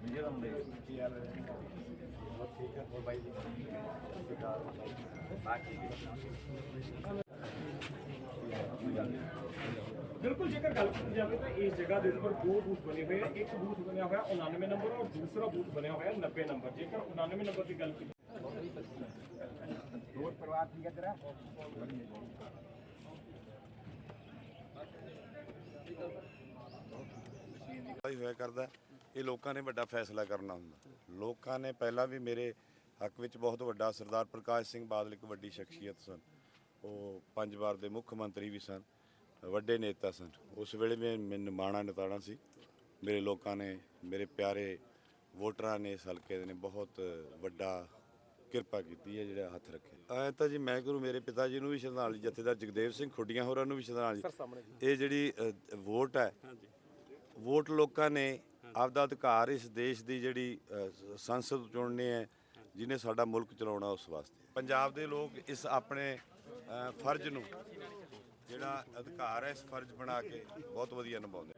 ਵਿਜੇ ਦਾ ਮੁੰਡੇ ਕੀ ਹਾਲ ਹੈ ਬਹੁਤ ਠੀਕ ਹੈ ਹੋਰ ਬਾਈ ਜੀ ਬਿਲਕੁਲ ਜੇਕਰ ਗੱਲ ਕੀਤੀ ਜਾਵੇ ਤਾਂ ਇਸ ਜਗ੍ਹਾ ਦੇ ਉੱਪਰ ਦੋ ਬੂਥ ਬਣੇ ਹੋਏ ਆ। ਇੱਕ ਬੂਥ ਬਣਿਆ ਹੋਇਆ 99 ਨੰਬਰ ਔਰ ਦੂਸਰਾ ਬੂਥ ਬਣਿਆ ਹੋਇਆ 90 ਨੰਬਰ। ਜੇਕਰ 99 ਨੰਬਰ ਦੀ ਗੱਲ ਕੀਤੀ ਹੋਰ ਪਰਿਵਾਰ ਠੀਕ ਹੈ ਤੇਰਾ? ਹੋਇਆ ਕਰਦਾ। ਇਹ ਲੋਕਾਂ ਨੇ ਵੱਡਾ ਫੈਸਲਾ ਕਰਨਾ ਹੁੰਦਾ। ਲੋਕਾਂ ਨੇ ਪਹਿਲਾਂ ਵੀ ਮੇਰੇ ਹੱਕ ਵਿੱਚ ਬਹੁਤ ਵੱਡਾ ਸਰਦਾਰ ਪ੍ਰਕਾਸ਼ ਸਿੰਘ ਬਾਦਲ ਇੱਕ ਵੱਡੀ ਸ਼ਖਸੀਅਤ ਸਨ। ਉਹ ਪੰਜ ਵਾਰ ਦੇ ਮੁੱਖ ਮੰਤਰੀ ਵੀ ਸਨ ਵੱਡੇ ਨੇਤਾ ਸਨ। ਉਸ ਵੇਲੇ ਮੈਂ ਮੈਨੂੰ ਮਾਣਾ ਨਤਾਣਾ ਸੀ। ਮੇਰੇ ਲੋਕਾਂ ਨੇ ਮੇਰੇ ਪਿਆਰੇ ਵੋਟਰਾਂ ਨੇ ਇਸ ਹਲਕੇ ਦੇ ਨੇ ਬਹੁਤ ਵੱਡਾ ਕਿਰਪਾ ਕੀਤੀ ਹੈ ਜਿਹੜਾ ਹੱਥ ਰੱਖਿਆ। ਐ ਤਾਂ ਜੀ ਮੈਂ ਕਰੂ ਮੇਰੇ ਪਿਤਾ ਜੀ ਨੂੰ ਵੀ ਸ਼ਰਧਾਂਜਲੀ ਜਥੇਦਾਰ ਜਗਦੇਵ ਸਿੰਘ ਖੁੱਡੀਆਂ ਹੋਰਾਂ ਨੂੰ ਵੀ ਸ਼ਰਧਾਂਜਲੀ। ਇਹ ਜਿਹੜੀ ਵੋਟ ਹੈ ਵੋਟ ਲੋਕਾਂ ਨੇ ਆਪਦਾ ਅਧਿਕਾਰ ਇਸ ਦੇਸ਼ ਦੀ ਜਿਹੜੀ ਸੰਸਦ ਚੁਣਨੀ ਹੈ, ਜਿਹਨੇ ਸਾਡਾ ਮੁਲਕ ਚਲਾਉਣਾ ਉਸ ਵਾਸਤੇ। ਪੰਜਾਬ ਦੇ ਲੋਕ ਇਸ ਆਪਣੇ ਫਰਜ਼ ਨੂੰ, ਜਿਹੜਾ ਅਧਿਕਾਰ ਹੈ, ਇਸ ਫਰਜ਼ ਬਣਾ ਕੇ ਬਹੁਤ ਵਧੀਆ ਨਿਭਾਉਂਦੇ